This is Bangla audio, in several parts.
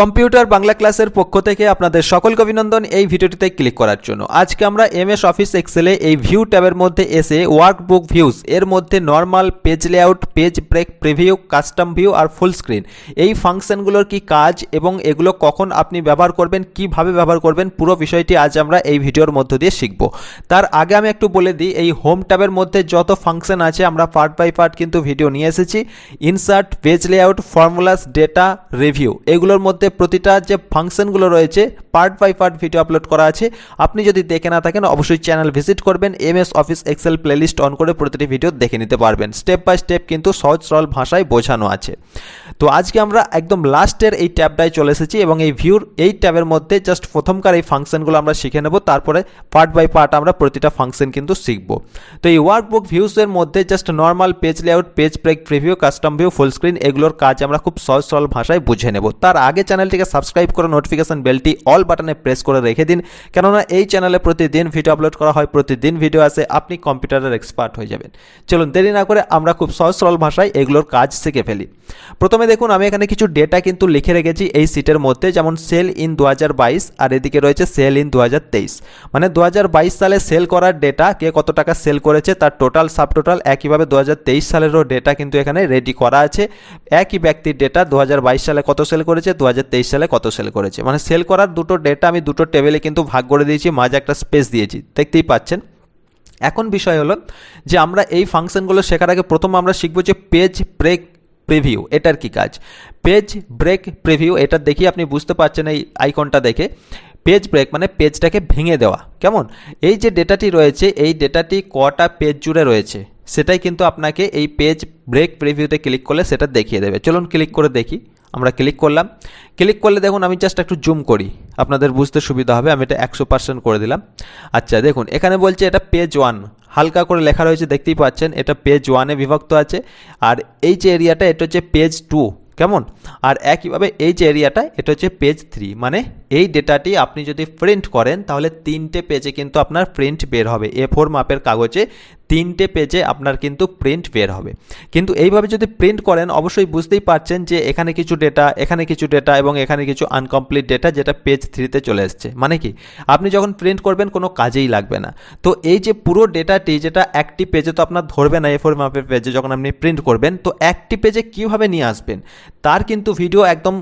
কম্পিউটার বাংলা ক্লাসের পক্ষ থেকে আপনাদের সকলকে অভিনন্দন এই ভিডিওটিতে ক্লিক করার জন্য। আজকে আমরা এমএস অফিস এক্সেলে এই ভিউ ট্যাবের মধ্যে এসে ওয়ার্কবুক ভিউজ, এর মধ্যে normal page layout, page break preview, custom view আর ফুল স্ক্রিন। এই ফাংশনগুলোর কি কাজ এবং এগুলো কখন আপনি ব্যবহার করবেন, কীভাবে ব্যবহার করবেন, পুরো বিষয়টি আজ আমরা এই ভিডিওর মধ্য দিয়ে শিখব। তার আগে আমি একটু বলে দিই, এই হোম ট্যাবের মধ্যে যত ফাংশন আছে, আমরা পার্ট বাই পার্ট কিন্তু ভিডিও নিয়ে এসেছি। Insert, page layout, formulas, data, review, এগুলোর মধ্যে প্রতিটা যে ফাংশনগুলো রয়েছে part by part video upload করা আছে। আপনি যদি দেখে না থাকেন, অবশ্যই চ্যানেল ভিজিট করবেন M S office Excel playlist on করে প্রতিটি ভিডিও দেখে নিতে পারবেন। স্টেপ বাই স্টেপ কিন্তু সহজ, সরল ভাষায় বোঝানো আছে। তো আজকে আমরা একদম লাস্টের এই ট্যাবটায় চলে এসেছি এবং এই ভিউর এই ট্যাবের মধ্যে জাস্ট প্রথমকার এই ফাংশনগুলো আমরা শিখে নেব। তারপরে পার্ট বাই পার্ট আমরা প্রতিটা ফাংশন কিন্তু শিখব। তো এই ওয়ার্কবুক ভিউসের মধ্যে just normal page layout page break preview custom view full screen এগুলোর কাজ আমরা খুব সহজ, সরল ভাষায় বুঝে নেব। তার আগে চ্যানেলটিকে সাবস্ক্রাইব করে নোটিফিকেশন বেলটি অল বাটনে প্রেস করে রেখে দিন। কেননা এই চ্যানেলে প্রতিদিন ভিডিও আপলোড করা হয়, প্রতিদিন ভিডিও আসে, আপনি কম্পিউটারের এক্সপার্ট হয়ে যাবেন। চলুন, দেরি না করে আমরা খুব সহজ সরল ভাষায় এগুলোর কাজ শিখে ফেলি। প্রথমে দেখুন, আমি এখানে কিছু ডেটা কিন্তু লিখে রেখেছি এই সিটের মধ্যে, যেমন সেল ইন দু হাজার বাইশ, আর এদিকে রয়েছে সেল ইন দু হাজার তেইশ। মানে দু হাজার বাইশ সালে সেল করার ডেটা কে কত টাকা সেল করেছে, তার টোটাল সাব টোটাল একইভাবে দু হাজার তেইশ সালেরও ডেটা কিন্তু এখানে রেডি করা আছে। একই ব্যক্তির ডেটা দু হাজার বাইশ সালে কত সেল করেছে দু হাজার সালে কত সেল করেছে? মানে সেল করার দুটো ডেটা আমি দুটো টেবিলে কিন্তু ভাগ করে দিয়েছি, মাঝে একটা স্পেস দিয়েছি, দেখতেই পাচ্ছেন। এখন বিষয় হলো যে আমরা এই ফাংশনগুলো শেখার আগে প্রথম আমরা শিখব যে পেজ ব্রেক প্রিভিউ এটার কি কাজ? পেজ ব্রেক প্রিভিউ এটা দেখি আপনি বুঝতে পারছেন এই আইকনটা দেখে। পেজ ব্রেক মানে পেজটাকে ভেঙে দেওয়া, কেমন? এই যে ডেটাটি রয়েছে, এই ডেটাটি কটা পেজ জুড়ে রয়েছে, সেটাই কিন্তু আপনাকে এই পেজ ব্রেক প্রিভিউতে ক্লিক করলে সেটা দেখিয়ে দেবে। চলুন ক্লিক করে দেখি। আমরা ক্লিক করলাম। ক্লিক করলে দেখুন আমি জাস্ট একটু জুম করি। আপনাদের বুঝতে সুবিধা হবে, আমি এটা একশো পার্সেন্ট করে দিলাম। আচ্ছা দেখুন, এখানে বলছে এটা পেজ ওয়ান হালকা করে লেখা রয়েছে, দেখতেই পাচ্ছেন, এটা পেজ ওয়ানে বিভক্ত আছে। আর এই যে এরিয়াটা এটা হচ্ছে পেজ টু কেমন? আর একইভাবে এই যে এরিয়াটা এটা হচ্ছে পেজ থ্রি মানে এই ডেটাটি আপনি যদি প্রিন্ট করেন, তাহলে তিনটে পেজে কিন্তু আপনার প্রিন্ট বের হবে। এ ফোর মাপের কাগজে তিনটে পেজে আপনার কিন্তু প্রিন্ট বের হবে। কিন্তু এইভাবে যদি প্রিন্ট করেন, অবশ্যই বুঝতেই পারছেন যে এখানে কিছু ডেটা এখানে কিছু ডেটা এবং এখানে কিছু আনকমপ্লিট ডেটা যেটা পেজ থ্রিতে চলে এসছে। মানে কি? আপনি যখন প্রিন্ট করবেন, কোনো কাজেই লাগবে না। তো এই যে পুরো ডেটাটি যেটা একটি পেজে তো আপনার ধরবে না এ ফোর মাপের পেজে যখন আপনি প্রিন্ট করবেন, তো একটি পেজে কীভাবে নিয়ে আসবেন? তার কিন্তু ভিডিও একদম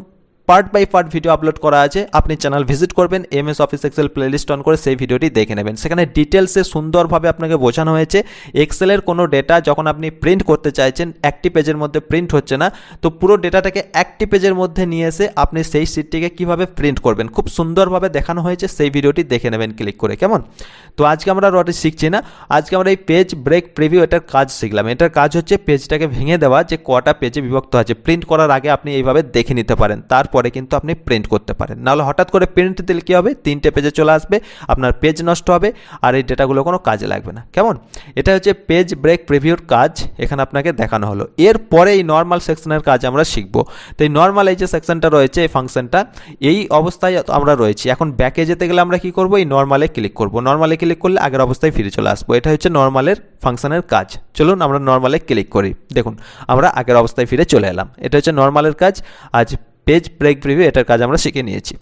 part by part video upload করা আছে। আপনি চ্যানেল ভিজিট করবেন M S office Excel playlist on করে সেই ভিডিওটি দেখে নেবেন। সেখানে ডিটেলসে সুন্দরভাবে আপনাকে বোঝানো হয়েছে। এক্সেলের কোনো ডেটা যখন আপনি প্রিন্ট করতে চাইছেন, একটি পেজের মধ্যে প্রিন্ট হচ্ছে না। তো পুরো ডেটাটাকে একটি পেজের মধ্যে নিয়ে এসে আপনি সেই সিটটিকে কীভাবে প্রিন্ট করবেন, খুব সুন্দরভাবে দেখানো হয়েছে। সেই ভিডিওটি দেখে নেবেন ক্লিক করে, কেমন? তো আজকে আমরা আর ওটা শিখছি না। আজকে আমরা এই পেজ ব্রেক প্রিভিউ এটার কাজ শিখলাম। এটার কাজ হচ্ছে পেজটাকে ভেঙে দেওয়া, যে কটা পেজে বিভক্ত আছে। প্রিন্ট করার আগে আপনি এইভাবে দেখে নিতে পারেন। তারপর পরে কিন্তু আপনি প্রিন্ট করতে পারেন। নাহলে হঠাৎ করে প্রিন্ট দিলে কী হবে? তিনটে পেজে চলে আসবে, আপনার পেজ নষ্ট হবে, আর এই ডেটাগুলো কোনো কাজে লাগবে না। কেমন? এটা হচ্ছে পেজ ব্রেক প্রিভিউর কাজ, এখানে আপনাকে দেখানো হলো। এরপরে এই নর্মাল সেকশনের কাজ আমরা শিখব। তো এই নর্মাল এই যে সেকশনটা রয়েছে, এই ফাংশনটা এই অবস্থায় আমরা রয়েছি। এখন ব্যাকে যেতে গেলে আমরা কি করব? এই নর্মালে ক্লিক করব। নর্মালে ক্লিক করলে আগের অবস্থায় ফিরে চলে আসব। এটা হচ্ছে নর্মালের ফাংশনের কাজ। চলুন আমরা নর্মালে ক্লিক করি। দেখুন, আমরা আগের অবস্থায় ফিরে চলে এলাম। এটা হচ্ছে নর্মালের কাজ। আজ পেজ ব্রেক প্রিভিউ এটার কাজ আমরা শিখে নিয়েছি।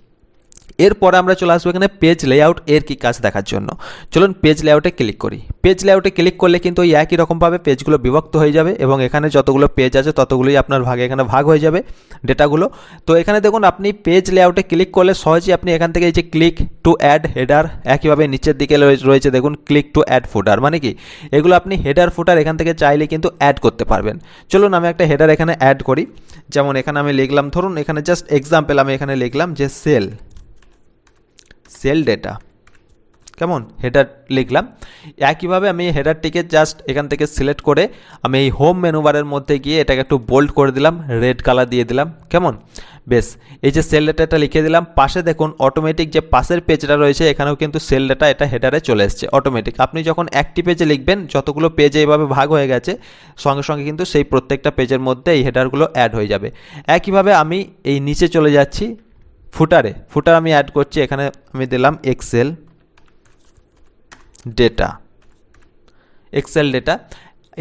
এরপরে আমরা চলে আসব এখানে পেজ লেআউট এর কি কাজ দেখার জন্য। চলুন পেজ লেআউটে ক্লিক করি। পেজ লেআউটে ক্লিক করলে কিন্তু ওই একই রকমভাবে পেজগুলো বিভক্ত হয়ে যাবে এবং এখানে যতগুলো পেজ আছে ততগুলোই আপনার ভাগে এখানে ভাগ হয়ে যাবে ডেটাগুলো তো এখানে দেখুন আপনি পেজ লেআউটে ক্লিক করলে সহজেই আপনি এখান থেকে এই যে ক্লিক টু অ্যাড হেডার একইভাবে নিচের দিকে রয়েছে দেখুন ক্লিক টু অ্যাড ফুটার মানে কি? এগুলো আপনি হেডার ফুটার এখান থেকে চাইলে কিন্তু অ্যাড করতে পারবেন। চলুন আমি একটা হেডার এখানে অ্যাড করি। যেমন এখানে আমি লিখলাম, ধরুন এখানে জাস্ট এক্সাম্পল আমি এখানে লিখলাম যে সেল সেল ডেটা কেমন? হেডার লিখলাম। একইভাবে আমি হেডারটিকে জাস্ট এখান থেকে সিলেক্ট করে আমি এই হোম মেনুবারের মধ্যে গিয়ে এটাকে একটু বোল্ড করে দিলাম রেড কালার দিয়ে দিলাম। কেমন? বেশ। এই যে সেল ডেটাটা লিখে দিলাম, পাশে দেখুন অটোমেটিক যে পাশের পেজটা রয়েছে, এখানেও কিন্তু সেল ডেটা এটা হেডারে চলে এসছে অটোমেটিক আপনি যখন একটি পেজে লিখবেন, যতগুলো পেজ এইভাবে ভাগ হয়ে গেছে, সঙ্গে সঙ্গে কিন্তু সেই প্রত্যেকটা পেজের মধ্যে এই হেডারগুলো অ্যাড হয়ে যাবে। একইভাবে আমি এই নিচে চলে যাচ্ছি ফুটারে, ফুটার আমি অ্যাড করছি, এখানে আমি দিলাম এক্সেল ডেটা এক্সেল ডেটা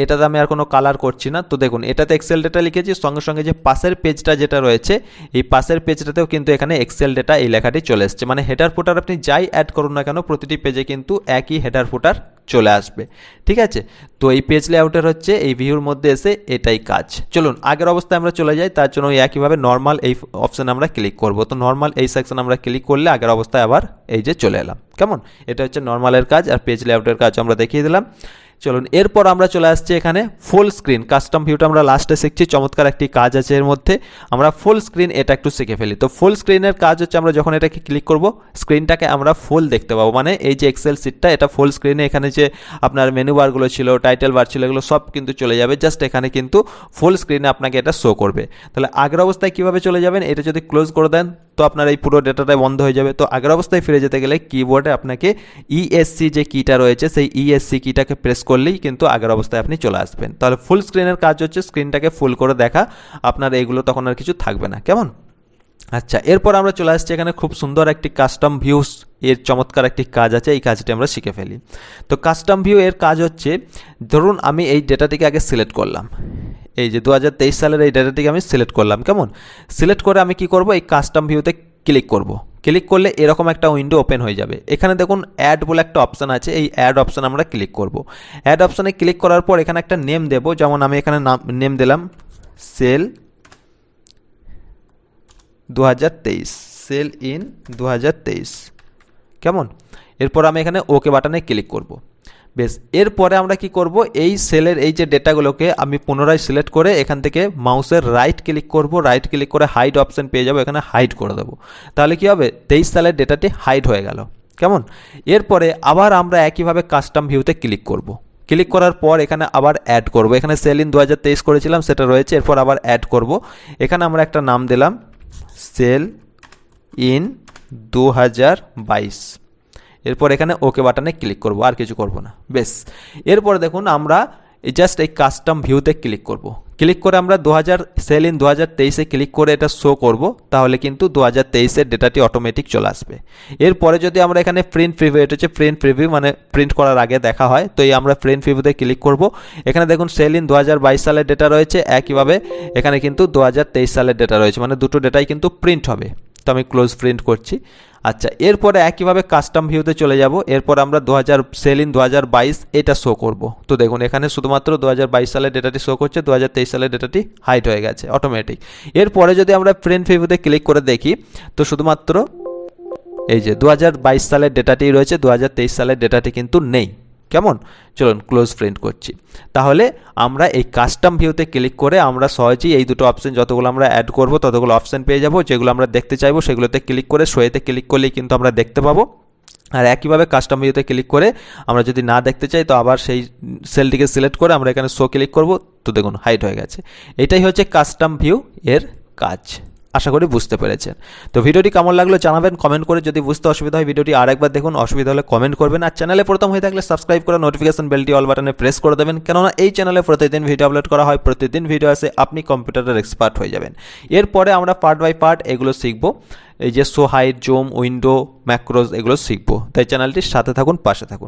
এটাতে আমি আর কোনো কালার করছি না। তো দেখুন, এটাতে এক্সেল ডেটা লিখেছি, সঙ্গে সঙ্গে যে পাশের পেজটা যেটা রয়েছে, এই পাশের পেজটাতেও কিন্তু এখানে এক্সেল ডেটা এই লেখাটি চলে এসছে। মানে হেডার ফুটার আপনি যাই অ্যাড করুন না কেন, প্রতিটি পেজে কিন্তু একই হেডার ফুটার চলে আসবে। ঠিক আছে? তো এই পেজ লেআউটের হচ্ছে এই ভিউর মধ্যে এসে এটাই কাজ। চলুন, আগের অবস্থায় আমরা চলে যাই, তার জন্য একইভাবে নর্মাল এই অপশান আমরা ক্লিক করব। তো নর্মাল এই সেকশন আমরা ক্লিক করলে আগের অবস্থায় আবার এই যে চলে এলাম। কেমন? এটা হচ্ছে নর্মালের কাজ আর পেজ লেআউটের কাজ আমরা দেখিয়ে দিলাম। চলুন, এরপর আমরা চলে আসছি এখানে ফুল স্ক্রিন কাস্টম ভিউটা আমরা লাস্টে শিখছি, চমৎকার একটি কাজ আছে এর মধ্যে। আমরা ফুল স্ক্রিন এটা একটু শিখে ফেলি। তো ফুল স্ক্রিনের কাজ হচ্ছে আমরা যখন এটাকে ক্লিক করব স্ক্রিনটাকে আমরা ফুল দেখতে পাবো। মানে এই যে এক্সেল সিটটা এটা ফুল স্ক্রিনে এখানে যে আপনার মেনু বারগুলো ছিল টাইটেল বার ছিল, এগুলো সব কিন্তু চলে যাবে। জাস্ট এখানে কিন্তু ফুল স্ক্রিনে আপনাকে এটা শো করবে। তাহলে আগের অবস্থায় কীভাবে চলে যাবেন? এটা যদি ক্লোজ করে দেন তো আপনার এই পুরো ডেটাটাই বন্ধ হয়ে যাবে। তো আগের অবস্থায় ফিরে যেতে গেলে কিবোর্ডে আপনাকে ইএসসি যে কিটা রয়েছে, সেই ইএসসি কিটাকে প্রেস করলেই কিন্তু আগের অবস্থায় আপনি চলে আসবেন। তাহলে ফুল স্ক্রিনের কাজ হচ্ছে স্ক্রিনটাকে ফুল করে দেখা, আপনার এইগুলো তখন আর কিছু থাকবে না। কেমন? আচ্ছা এরপর আমরা চলে আসছি এখানে খুব সুন্দর একটি কাস্টম ভিউস এর চমৎকার একটি কাজ আছে, এই কাজটি আমরা শিখে ফেলি। তো কাস্টম ভিউ এর কাজ হচ্ছে, ধরুন আমি এই ডেটাটিকে আগে সিলেক্ট করলাম। এই যে দু হাজার তেইশ সালের এই ডেটাটিকে আমি সিলেক্ট করলাম, কেমন? সিলেক্ট করে আমি কি করব? এই কাস্টম ভিউতে ক্লিক করব। ক্লিক করলে এরকম একটা উইন্ডো ওপেন হয়ে যাবে। এখানে দেখুন অ্যাড বলে একটা অপশান আছে, এই অ্যাড অপশান আমরা ক্লিক করব। অ্যাড অপশানে ক্লিক করার পর এখানে একটা নেম দেব, যেমন আমি এখানে নাম নেম দিলাম সেল দু হাজার তেইশ সেল ইন দুহাজার তেইশ, কেমন? এরপর আমি এখানে ওকে বাটনে ক্লিক করব। বেশ, এরপরে আমরা কি করব? এই সেলের এই যে ডেটাগুলোকে আমি পুনরায় সিলেক্ট করে এখান থেকে মাউসের রাইট ক্লিক করব রাইট ক্লিক করে হাইড অপশন পেয়ে যাব, এখানে হাইড করে দেবো। তাহলে কি হবে? তেইশ সালের ডেটাটি হাইড হয়ে গেল। কেমন? এরপরে আবার আমরা একইভাবে কাস্টম ভিউতে ক্লিক করব। ক্লিক করার পর এখানে আবার অ্যাড করব। এখানে সেল ইন দু হাজার তেইশ করেছিলাম, সেটা রয়েছে, এরপর আবার অ্যাড করব। এখানে আমরা একটা নাম দিলাম সেল ইন দু হাজার বাইশ। এরপর এখানে ওকে বাটনে ক্লিক করব, আর কিছু করব না। বেশ। এরপর দেখুন আমরা জাস্ট এই কাস্টম ভিউতে ক্লিক করব। ক্লিক করে আমরা দু হাজার সেল ইন দু হাজার তেইশে ক্লিক করে এটা শো করব, তাহলে কিন্তু দু হাজার তেইশের ডেটাটি অটোমেটিক চলে আসবে। এরপরে যদি আমরা এখানে প্রিন্ট প্রিভিউ এটা হচ্ছে প্রিন্ট প্রিভিউ মানে প্রিন্ট করার আগে দেখা হয়, তো এই আমরা প্রিন্ট প্রিভিউতে ক্লিক করব। এখানে দেখুন সেল ইন দু হাজার বাইশ সালের ডেটা রয়েছে, একইভাবে এখানে কিন্তু দু হাজার তেইশ সালের ডেটা রয়েছে মানে দুটো ডেটাই কিন্তু প্রিন্ট হবে। তো আমি ক্লোজ প্রিন্ট করছি। আচ্ছা এরপরে একইভাবে কাস্টম ভিউতে চলে যাব। এরপর আমরা দু হাজার সেল ইন দু হাজার বাইশ এটা শো করব। তো দেখুন, এখানে শুধুমাত্র দু হাজার বাইশ সালের ডেটাটি শো করছে দু হাজার তেইশ সালের ডেটাটি হাইট হয়ে গেছে অটোমেটিক এরপরে যদি আমরা প্রিন্ট ভিউতে ক্লিক করে দেখি, তো শুধুমাত্র এই যে দু হাজার বাইশ সালের ডেটাটি রয়েছে দু হাজার তেইশ সালের ডেটাটি কিন্তু নেই। কেমন? চলুন ক্লোজ প্রিন্ট করছি। তাহলে আমরা এই কাস্টম ভিউতে ক্লিক করে আমরা সহজেই এই দুটো অপশন যতগুলো আমরা অ্যাড করব, ততগুলো অপশন পেয়ে যাব। যেগুলো আমরা দেখতে চাইব, সেগুলোতে ক্লিক করে শোয়েতে ক্লিক করলেই কিন্তু আমরা দেখতে পাবো। আর একইভাবে কাস্টম ভিউতে ক্লিক করে আমরা যদি না দেখতে চাই, তো আবার সেই সেলটিকে সিলেক্ট করে আমরা এখানে শো ক্লিক করব। তো দেখুন হাইট হয়ে গেছে। এটাই হচ্ছে কাস্টম ভিউ এর কাজ। আশা করি বুঝতে পেরেছেন। তো ভিডিওটি কেমন লাগল জানাবেন কমেন্ট করে যদি বুঝতে অসুবিধা হয় ভিডিওটি আরেকবার দেখুন, অসুবিধা হলে কমেন্ট করবেন। আর চ্যানেলে প্রথম হয়ে থাকলে সাবস্ক্রাইব করে নোটিফিকেশন বেলটি অল বাটনে প্রেস করে দেবেন, কেননা এই চ্যানেলে প্রতিদিন ভিডিও আপলোড করা হয়, প্রতিদিন ভিডিও আসে, আপনি কম্পিউটারের এক্সপার্ট হয়ে যাবেন। এরপরে আমরা পার্ট বাই পার্ট এগুলো শিখব। এই যে show hide zoom window macros এগুলো শিখব। তাই চ্যানেলটির সাথে থাকুন, পাশে থাকুন।